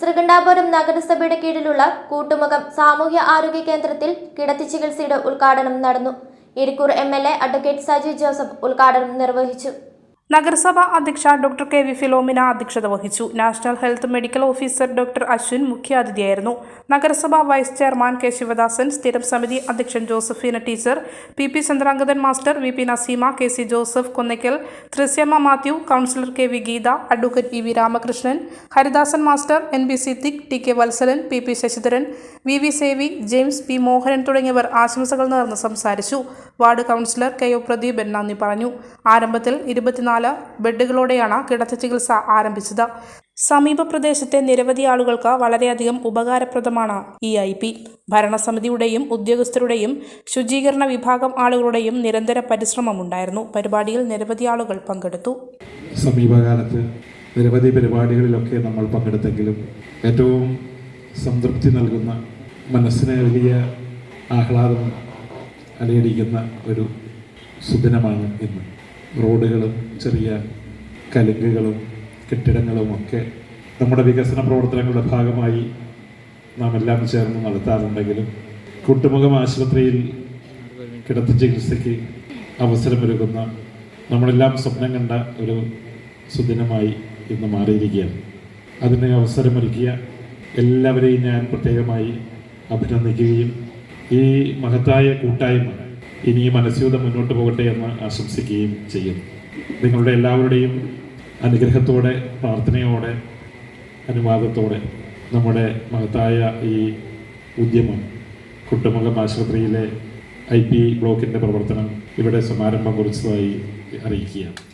ശ്രീകണ്ഠാപുരം നഗരസഭയുടെ കീഴിലുള്ള കൂട്ടുമുഖം സാമൂഹ്യ ആരോഗ്യ കേന്ദ്രത്തിൽ കിടത്തി ചികിത്സയുടെ ഉദ്ഘാടനം നടന്നു. Irikkur M L A advocate Saji Joseph ഉദ്ഘാടനം നിർവഹിച്ചു. നഗരസഭ അധ്യക്ഷ ഡോക്ടർ കെ വി ഫിലോമിന അധ്യക്ഷത വഹിച്ചു. National health medical officer doctor Ashwin മുഖ്യാതിഥിയായിരുന്നു. നഗരസഭ വൈസ് ചെയർമാൻ കെ ശിവദാസൻ സ്ഥിരം സമിതി അധ്യക്ഷൻ Josephina teacher P P Chandrangathan master V P Naseema K C Joseph Konnakkal Thresiamma Mathew councillor K V Geetha advocate E V Ramakrishnan Haridasan master N B C thick T K Valsalan P P Sasidharan V V Savi James P Mohanan തുടങ്ങിയവർ ആശംസകൾ നേർന്ന് സംസാരിച്ചു. Ward councillor K O Pradeepan നന്ദി പറഞ്ഞു. ആരംഭത്തിൽ ഇരുപത്തിനാല് ബെഡുകളോടെയാണ് കിടത്തി ചികിത്സ ആരംഭിച്ചത്. സമീപ പ്രദേശത്തെ നിരവധി ആളുകൾക്ക് വളരെയധികം ഉപകാരപ്രദമാണ് ഈ ഐ പി. ഭരണസമിതിയുടെയും ഉദ്യോഗസ്ഥരുടെയും ശുചീകരണ വിഭാഗം ആളുകളുടെയും നിരന്തര പരിശ്രമം ഉണ്ടായിരുന്നു പരിപാടിയിൽ നിരവധി ആളുകൾ പങ്കെടുത്തു. സമീപകാലത്ത് നിരവധി പരിപാടികളിലൊക്കെ നമ്മൾ പങ്കെടുത്തെങ്കിലും ഏറ്റവും സംതൃപ്തി നൽകുന്ന മനസ്സിന് വലിയ ആഹ്ലാദം അലയടിക്കുന്ന ഒരു സുദിനമാണ് ഇന്ന്. റോഡുകളും ചെറിയ കലുങ്കുകളും കെട്ടിടങ്ങളും ഒക്കെ നമ്മുടെ വികസന പ്രവർത്തനങ്ങളുടെ ഭാഗമായി നാം എല്ലാം ചേർന്ന് നടത്താറുണ്ടെങ്കിലും കൂട്ടുമുഖം ആശുപത്രിയിൽ കിടത്തി ചികിത്സയ്ക്ക് അവസരമൊരുക്കുന്ന നമ്മളെല്ലാം സ്വപ്നം കണ്ട ഒരു സുദിനമായി ഇന്ന് മാറിയിരിക്കുകയാണ്. അതിന് അവസരമൊരുക്കിയ എല്ലാവരെയും ഞാൻ പ്രത്യേകമായി അഭിനന്ദിക്കുകയും ഈ മഹത്തായ കൂട്ടായ്മ ഇനിയും മനസ്യൂതം മുന്നോട്ട് പോകട്ടെ എന്ന് ആശംസിക്കുകയും ചെയ്യുന്നു നിങ്ങളുടെ എല്ലാവരുടെയും അനുഗ്രഹത്തോടെ പ്രാർത്ഥനയോടെ അനുവാദത്തോടെ നമ്മുടെ മഹത്തായ ഈ ഉദ്യമം കുട്ടുമുഖം ആശുപത്രിയിലെ ഐ പി ബ്ലോക്കിന്റെ പ്രവർത്തനം ഇവിടെ സമാരംഭം കുറിച്ചതായി അറിയിക്കുകയാണ്.